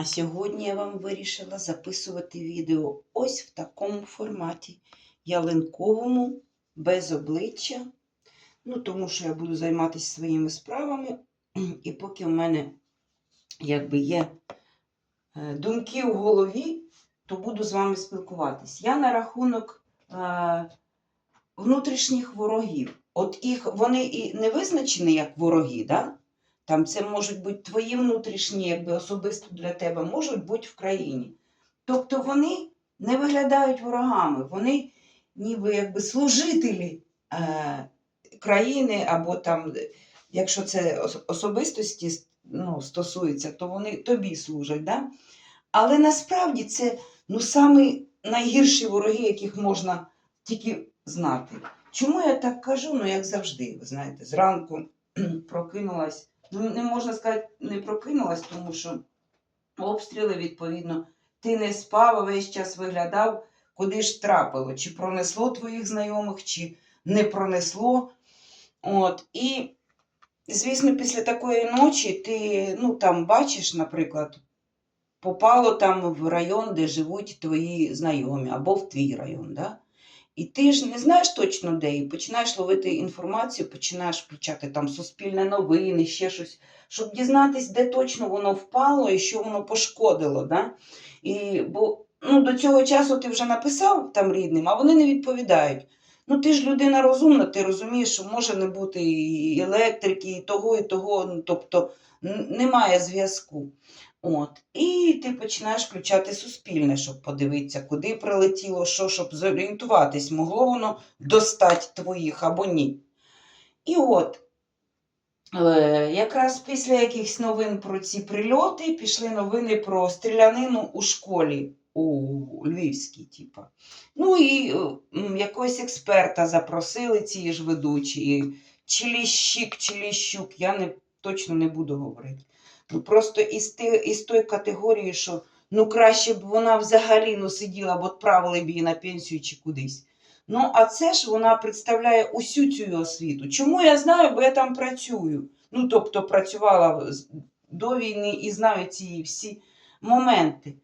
А сьогодні я вам вирішила записувати відео ось в такому форматі ялинковому, без обличчя. Ну, тому що я буду займатися своїми справами, і поки в мене якби є е, думки у голові, то буду з вами спілкуватись. Я на рахунок е, внутрішніх ворогів. От їх вони і не визначені як вороги, да? Там це можуть бути твої внутрішні, якби особисто для тебе, можуть бути в країні. Тобто вони не виглядають ворогами, вони ніби якби служителі е, країни, або там, якщо це особистості ну, стосується, то вони тобі служать. Да? Але насправді це ну, самі найгірші вороги, яких можна тільки знати. Чому я так кажу? Ну, як завжди, ви знаєте, зранку прокинулась. Ну, не можна сказати, не прокинулась, тому що обстріли, відповідно, ти не спав, а весь час виглядав, куди ж трапило, чи пронесло твоїх знайомих, чи не пронесло. От, і, звісно, після такої ночі ти ну, там бачиш, наприклад, попало там в район, де живуть твої знайомі, або в твій район. Да? І ти ж не знаєш точно де, і починаєш ловити інформацію, починаєш включати там суспільне новини, ще щось, щоб дізнатись, де точно воно впало і що воно пошкодило. Да? І, бо ну, до цього часу ти вже написав там рідним, а вони не відповідають. Ну, ти ж людина розумна, ти розумієш, що може не бути і електрики, і того, і того. Ну, тобто немає зв'язку. От. І ти починаєш включати суспільне, щоб подивитися, куди прилетіло, що, щоб зорієнтуватись, могло воно достати твоїх або ні. І от, е, якраз після якихось новин про ці прильоти пішли новини про стрілянину у школі у Львівській, типа. Ну і е, якогось експерта запросили ці ж ведучі, чи Ліщик, чи Ліщук, я не, точно не буду говорити. Ну, просто із, ти, із тої категорії, що ну краще б вона взагалі ну, сиділа, б відправили б її на пенсію чи кудись. Ну, а це ж вона представляє усю цю освіту. Чому я знаю, бо я там працюю. Ну, тобто працювала до війни і знаю ці всі моменти.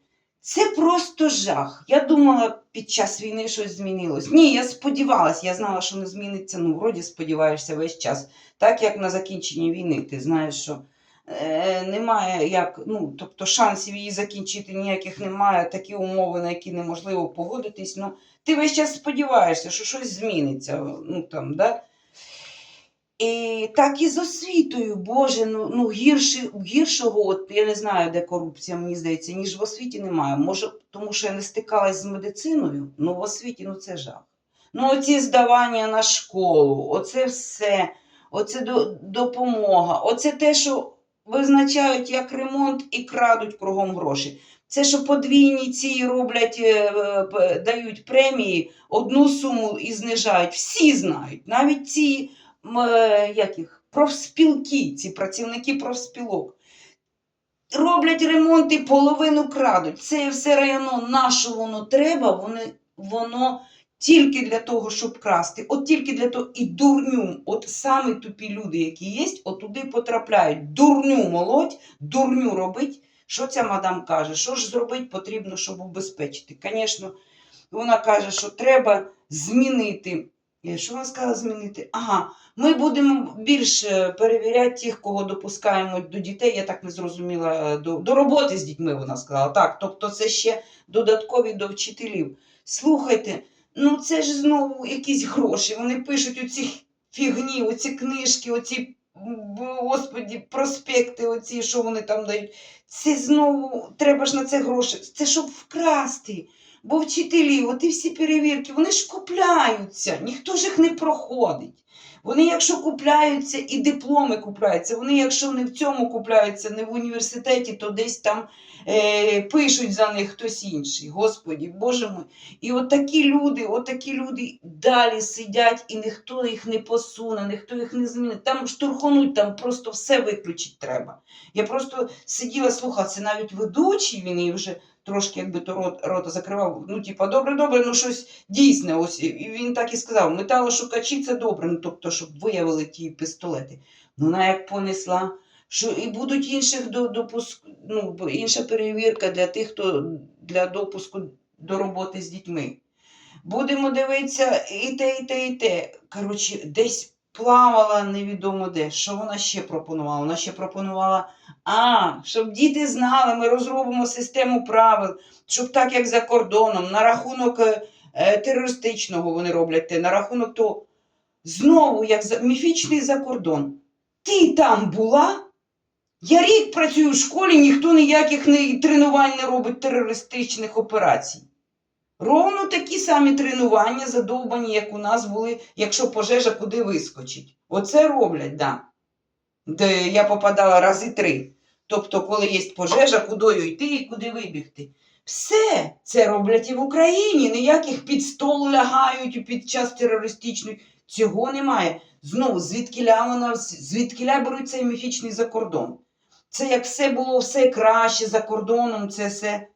Це просто жах. Я думала, під час війни щось змінилось. Ні, я сподівалася, я знала, що не зміниться. Ну, вроді сподіваєшся весь час. Так як на закінченні війни, ти знаєш, що немає як, ну, тобто шансів її закінчити ніяких немає, такі умови, на які неможливо погодитись. Ну, ти весь час сподіваєшся, що щось зміниться. Ну, там, да? І так і з освітою, Боже, ну, ну гірші, гіршого, от я не знаю, де корупція, мені здається, ніж в освіті немає. Може, тому що я не стикалась з медициною, ну в освіті ну це жах. Ну, оці здавання на школу, оце все, оце до, допомога, оце те, що визначають як ремонт і крадуть кругом гроші. Це, що подвійні ці роблять, е, е, дають премії, одну суму і знижають. Всі знають, навіть ці е, як їх, профспілки, ці працівники профспілок. Роблять ремонт і половину крадуть. Це все районо, на що воно треба, вони, воно тільки для того, щоб красти. От тільки для того і дурню, от самі тупі люди, які є, от туди потрапляють. Дурню молоть, дурню робить. Що ця мадам каже? Що ж зробити потрібно, щоб убезпечити? Звісно, вона каже, що треба змінити. Е, Що вона сказала змінити? Ага, ми будемо більше перевіряти тих, кого допускаємо до дітей. Я так не зрозуміла е, до, до роботи з дітьми. Вона сказала. Так, тобто це ще додаткові до вчителів. Слухайте, ну це ж знову якісь гроші. Вони пишуть оці фігні, оці книжки, оці. Господі, проспекти, оці, що вони там дають. Це знову треба ж на це гроші. Це щоб вкрасти. Бо вчителі, оті всі перевірки, вони ж купляються, ніхто ж їх не проходить. Вони, якщо купляються, і дипломи купляються, вони, якщо не в цьому купляються, не в університеті, то десь там е, пишуть за них хтось інший. Господі, Боже мой. І от такі люди, от люди далі сидять, і ніхто їх не посуне, ніхто їх не змінить. Там штурхонуть, там просто все виключити треба. Я просто сиділа, слухала, це навіть ведучий, він і вже трошки якби то рот, рота закривав. Ну, типа, добре, добре, ну щось дійсне. Ось. І він так і сказав: металошукачі це добре, ну тобто, щоб виявили ті пістолети. Ну, вона як понесла, що і будуть інших до, допуск, ну, інша перевірка для тих, хто для допуску до роботи з дітьми. Будемо дивитися і те, і те, і те. Коротше, десь плавала невідомо де. Що вона ще пропонувала? Вона ще пропонувала, а, щоб діти знали, ми розробимо систему правил, щоб так, як за кордоном, на рахунок е, е, терористичного вони роблять те, на рахунок того. Знову, як за, міфічний закордон. Ти там була? Я рік працюю в школі, ніхто ніяких не, тренувань не робить терористичних операцій. Ровно такі самі тренування задовбані, як у нас були, якщо пожежа куди вискочить. Оце роблять, да. Де я попадала рази три. Тобто, коли є пожежа, кудою йти і куди вибігти. Все це роблять і в Україні. Ніяких під стол лягають під час терористичної. Цього немає. Знову, звідкіля вона, звідкіля беруть цей міфічний закордон. Це як все було все краще за кордоном, це все.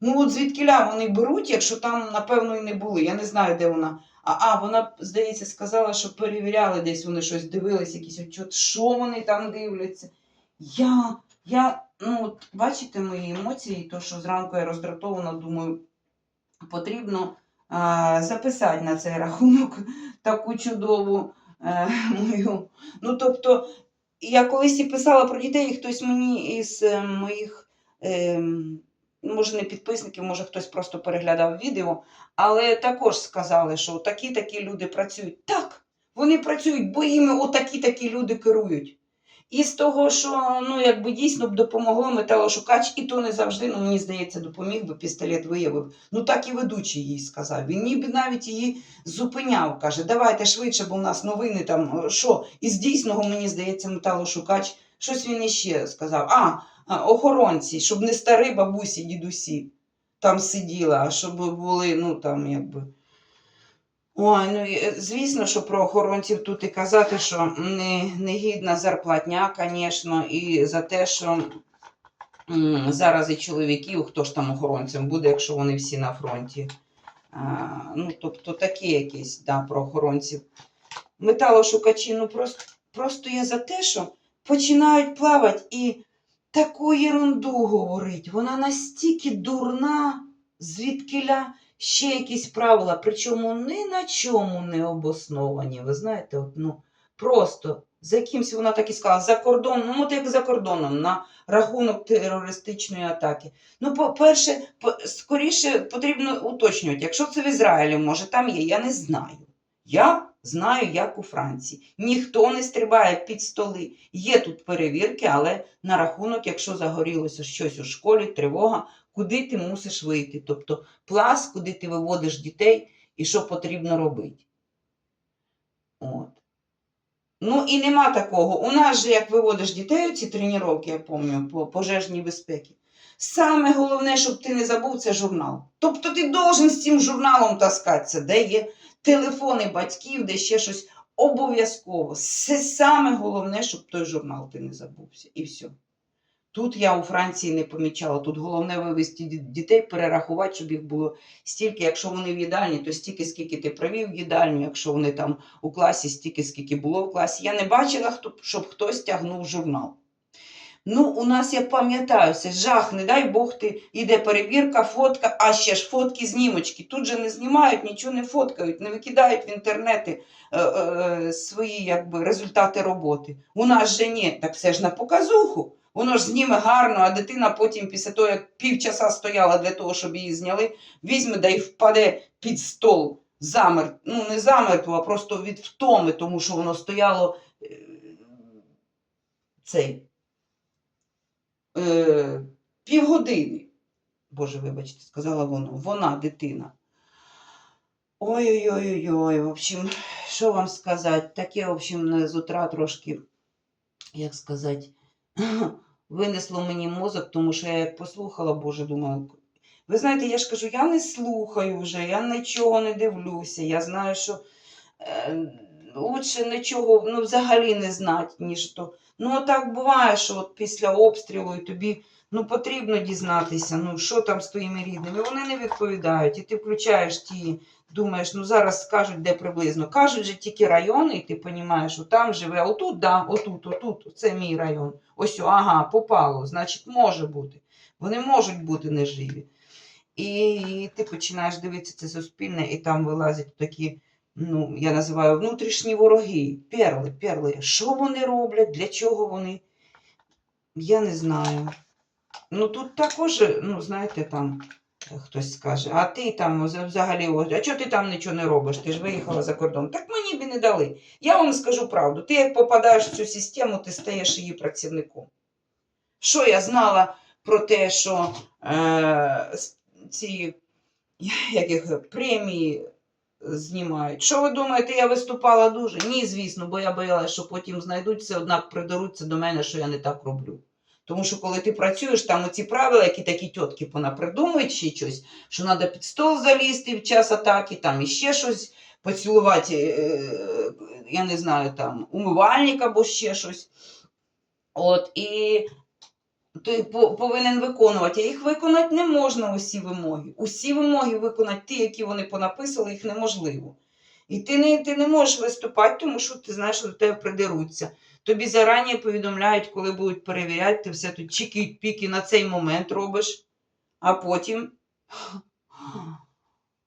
Ну, от звідкіля вони беруть, якщо там, напевно, і не були. Я не знаю, де вона. А, а вона, здається, сказала, що перевіряли десь, вони щось дивились, якийсь отчет, що вони там дивляться. Я, я, ну, от, бачите мої емоції, то, що зранку я роздратована, думаю, потрібно а, записати на цей рахунок таку чудову е, мою. Ну, тобто, я колись і писала про дітей, і хтось мені із е, моїх. Е, може, не підписників, може хтось просто переглядав відео, але також сказали, що такі-такі люди працюють. Так, вони працюють, бо іми отакі-такі люди керують. І з того, що ну, якби дійсно б допомогло металошукач, і то не завжди, ну мені здається, допоміг би пістолет виявив. Ну так і ведучий їй сказав. Він ніби навіть її зупиняв. Каже, давайте швидше, бо в нас новини там що. І з дійсного, мені здається, металошукач, щось він іще сказав. А, охоронці, щоб не старі бабусі, дідусі там сиділи, а щоб були, ну там якби. Ой, ну е, звісно, що про охоронців тут і казати, що не, негідна зарплатня, звісно, і за те, що зараз і чоловіків, хто ж там охоронцем буде, якщо вони всі на фронті. А, ну, тобто такі якісь да, про охоронців. Металошукачі, ну просто, просто я за те, що починають плавати і таку єрунду говорить. Вона настільки дурна, звідкиля ще якісь правила, причому ні на чому не обосновані. Ви знаєте, от, ну, просто за якимсь вона так і сказала, за кордоном, ну от як за кордоном, на рахунок терористичної атаки. Ну, по-перше, по- скоріше потрібно уточнювати, якщо це в Ізраїлі, може, там є, я не знаю. Я знаю, як у Франції. Ніхто не стрибає під столи. Є тут перевірки, але на рахунок, якщо загорілося щось у школі, тривога, куди ти мусиш вийти. Тобто пласт, куди ти виводиш дітей і що потрібно робити. От. Ну і нема такого. У нас же, як виводиш дітей, ці тренування, я пам'ятаю, по пожежній безпеці. Саме головне, щоб ти не забув, це журнал. Тобто ти должен з цим журналом таскатися, де є телефони батьків, де ще щось обов'язково. Це саме головне, щоб той журнал ти не забувся. І все. Тут я у Франції не помічала. Тут головне вивести ді- дітей, перерахувати, щоб їх було стільки, якщо вони в їдальні, то стільки, скільки ти провів в їдальню, якщо вони там у класі, стільки, скільки було в класі. Я не бачила, щоб хтось тягнув журнал. Ну, у нас, я пам'ятаю, це жах, не дай Бог, ти іде перевірка, фотка, а ще ж фотки, знімочки. Тут же не знімають, нічого не фоткають, не викидають в інтернети е, е, свої якби, результати роботи. У нас же ні, так все ж на показуху. Воно ж зніме гарно, а дитина потім, після того, як півчаса стояла для того, щоб її зняли, візьме да й впаде під стол замертво. Ну, не замертво, а просто від втоми, тому що воно стояло е, цей е, півгодини. Боже, вибачте, сказала воно, вона, дитина. Ой-ой-ой-ой, в общем, що вам сказати? Таке, в общем, з утра трошки, як сказати, винесло мені мозок, тому що я послухала, Боже, думаю. Ви знаєте, я ж кажу, я не слухаю вже, я нічого не дивлюся. Я знаю, що е, лучше нічого ну, взагалі не знати, ніж то. Ну, так буває, що от після обстрілу і тобі Ну, потрібно дізнатися, ну що там з твоїми рідними. Вони не відповідають. І ти включаєш ті, думаєш, ну зараз скажуть, де приблизно. Кажуть же тільки райони, і ти розумієш, що там живе отут, да, отут, отут, це мій район. Ось, ага, попало, значить, може бути. Вони можуть бути неживі. І ти починаєш дивитися це суспільне, і там вилазять такі, ну, я називаю внутрішні вороги, перли, перли. Що вони роблять, для чого вони? Я не знаю. Ну тут також, ну, знаєте, там е, хтось скаже, а ти там взагалі, а чого ти там нічого не робиш? Ти ж виїхала за кордон. Так мені б не дали. Я вам скажу правду. Ти як попадаєш в цю систему, ти стаєш її працівником. Що я знала про те, що е, ці як їх, премії знімають? Що ви думаєте, я виступала дуже? Ні, звісно, бо я боялася, що потім знайдуть все, однак придеруться до мене, що я не так роблю. Тому що коли ти працюєш, там оці правила, які такі тітки понапридумують ще щось, що треба під стол залізти в час атаки, там іще щось поцілувати, е, я не знаю, там умивальник або ще щось. От, і повинен виконувати, їх виконати не можна усі вимоги. Усі вимоги виконати ті, які вони понаписали, їх неможливо. І ти не, ти не можеш виступати, тому що ти знаєш, що до тебе придеруться. Тобі зарані повідомляють, коли будуть перевіряти, ти все тут чіки-піки на цей момент робиш, а потім.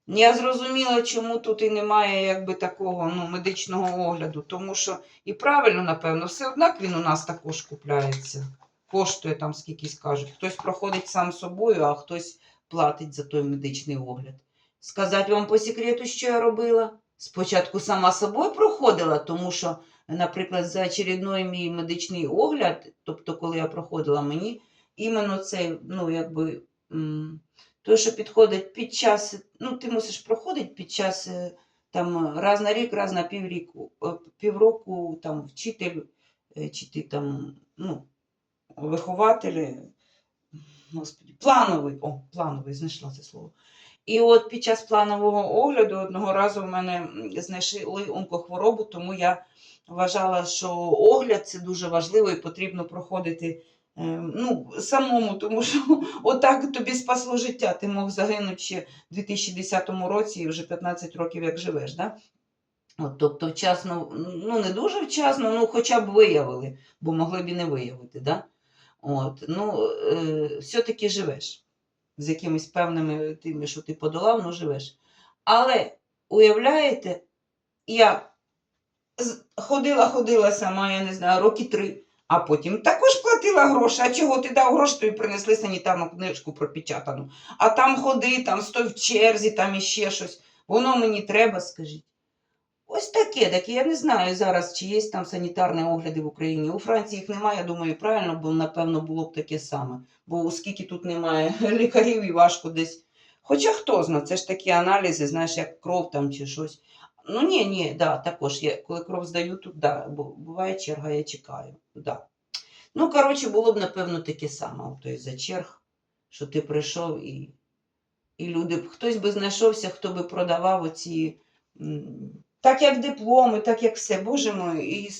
Я зрозуміла, чому тут і немає якби такого ну, медичного огляду, тому що і правильно, напевно, все однак він у нас також купляється. Коштує там скільки скажуть. Хтось проходить сам собою, а хтось платить за той медичний огляд. Сказати вам по секрету, що я робила? Спочатку сама собою проходила, тому що, наприклад, за очередной мій медичний огляд, тобто, коли я проходила мені, іменно цей, ну, якби, м, той, що підходить під час, ну, ти мусиш проходити під час е, там раз на рік, раз на півріку, е, півроку там вчитель, е, чи ти там, ну, вихователь, господи, плановий, о, плановий, знайшла це слово. І от під час планового огляду одного разу в мене знайшли онкохворобу, тому я вважала, що огляд це дуже важливо і потрібно проходити е, ну, самому, тому що отак тобі спасло життя. Ти мог загинути ще в 2010 році і вже 15 років як живеш. Да? От, тобто вчасно, ну не дуже вчасно, ну хоча б виявили, бо могли б і не виявити. Да? От, ну, е, все-таки живеш з якимись певними тими, що ти подолав, ну живеш. Але уявляєте, я ходила, ходила сама, я не знаю, роки три, а потім також платила гроші. А чого ти дав гроші, тобі принесли санітарну книжку пропечатану. А там ходи, там стой в черзі, там іще щось. Воно мені треба, скажіть. Ось таке, таке. Я не знаю зараз, чи є там санітарні огляди в Україні. У Франції їх немає, я думаю, правильно, бо напевно було б таке саме. Бо оскільки тут немає лікарів і важко десь. Хоча хто знає, це ж такі аналізи, знаєш, як кров там чи щось. Ну ні, ні, да, також я коли кров здаю, тут да, бо буває черга, я чекаю. Да. Ну, коротше, було б, напевно, таке саме. Тобто за черг, що ти прийшов і, і люди б хтось би знайшовся, хто би продавав оці. Так як дипломи, так як все, боже мой, і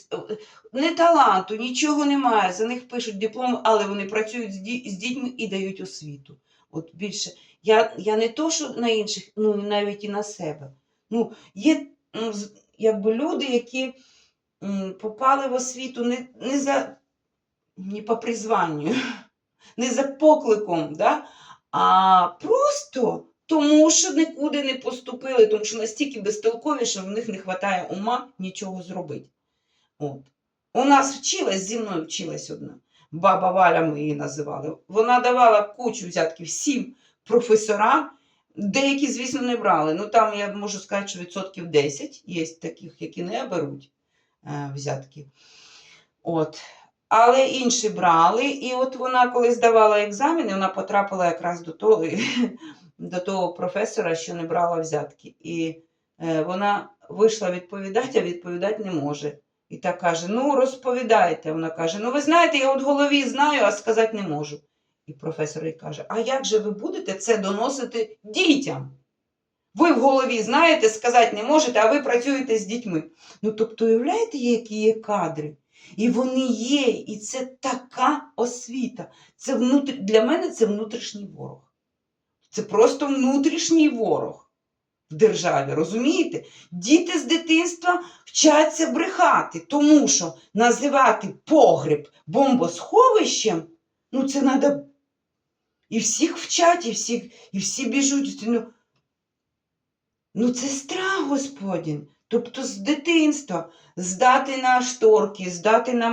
не таланту, нічого немає. За них пишуть дипломи, але вони працюють з, ді- з дітьми і дають освіту. От більше. Я, я не то, що на інших, ну навіть і на себе. Ну, є якби люди, які попали в освіту не, не за не по призванню, не за покликом, да? а просто тому, що нікуди не поступили, тому що настільки безтолкові, що в них не вистачає ума нічого зробити. От. У нас вчилась, зі мною вчилась одна. Баба Валя ми її називали. Вона давала кучу взятків всім професорам. Деякі, звісно, не брали. Ну там я можу сказати, що відсотків 10 є таких, які не беруть е, взятки. От. Але інші брали, і от вона, коли здавала екзамени, вона потрапила якраз до того, до того професора, що не брала взятки. І е, вона вийшла відповідати, а відповідати не може. І так каже: Ну, розповідайте. Вона каже: Ну, ви знаєте, я от голові знаю, а сказати не можу. І професор їй каже: А як же ви будете це доносити дітям? Ви в голові знаєте, сказати не можете, а ви працюєте з дітьми. Ну, тобто, уявляєте, які є кадри? І вони є, і це така освіта. Це внутр... Для мене це внутрішній ворог. Це просто внутрішній ворог в державі, розумієте? Діти з дитинства вчаться брехати, тому що називати погреб бомбосховищем, ну це треба. І всіх вчать, і всі, і всі біжуть. Ну, ну це страх, Господін. Тобто з дитинства здати на шторки, здати на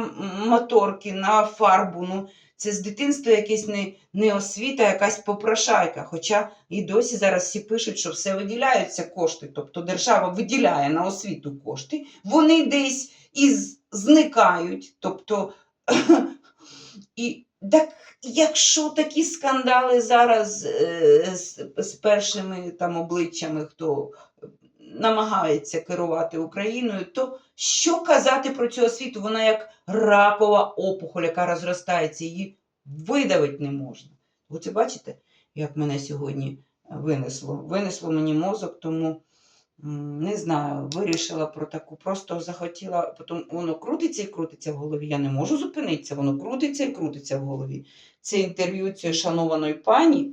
моторки, на фарбу. Ну, це з дитинства якась не, не освіта, якась попрошайка. Хоча і досі зараз всі пишуть, що все виділяються кошти. Тобто держава виділяє на освіту кошти, вони десь і зникають. Тобто, і так, якщо такі скандали зараз е, з, з першими там обличчями, хто намагається керувати Україною, то що казати про цю освіту? Вона як ракова опухоль, яка розростається, її видавити не можна. Оце бачите, як мене сьогодні винесло? Винесло мені мозок, тому не знаю, вирішила про таку, просто захотіла, потім воно крутиться і крутиться в голові. Я не можу зупинитися, воно крутиться і крутиться в голові. Це інтерв'ю цієї шанованої пані.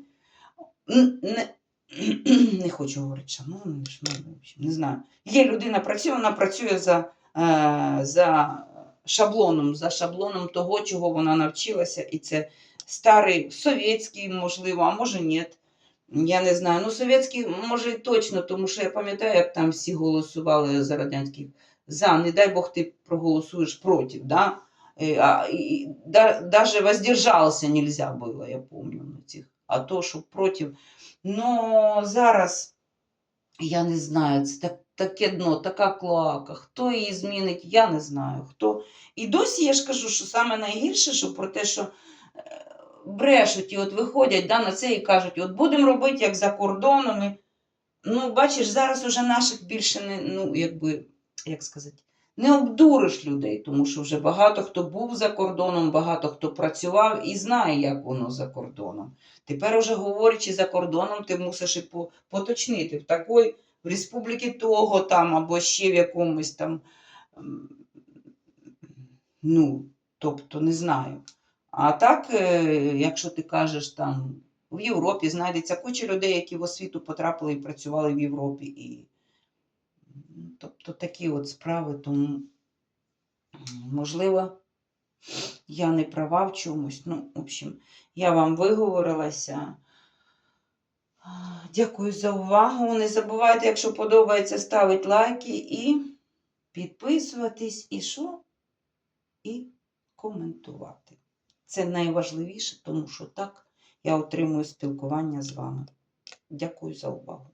Не, хочу говорити, шановний, общем, не знаю. Є людина працює, вона працює за, е, за шаблоном, за шаблоном того, чого вона навчилася, і це старий совєтський, можливо, а може ні. Я не знаю. Ну, совєтський, може, і точно, тому що я пам'ятаю, як там всі голосували за радянських за. Не дай Бог ти проголосуєш проти, да? Е, даже воздержался нельзя было, я помню, на цих. А то, що проти. Ну, зараз, я не знаю, це так, таке дно, така клоака. Хто її змінить, я не знаю. Хто. І досі я ж кажу, що саме найгірше, що про те, що е, брешуть і от виходять да, на це і кажуть, от будемо робити як за кордоном. Ну, бачиш, зараз уже наших більше не, ну, якби, як сказати, не обдуриш людей, тому що вже багато хто був за кордоном, багато хто працював і знає, як воно за кордоном. Тепер уже говорячи за кордоном, ти мусиш і поточнити в такої в республіки того там або ще в якомусь там. Ну, тобто не знаю. А так, е, якщо ти кажеш там в Європі знайдеться куча людей, які в освіту потрапили і працювали в Європі. І, тобто такі от справи, тому можливо, я не права в чомусь. Ну, в общем, я вам виговорилася. Дякую за увагу. Не забувайте, якщо подобається, ставити лайки і підписуватись, і що? І коментувати. Це найважливіше, тому що так я отримую спілкування з вами. Дякую за увагу.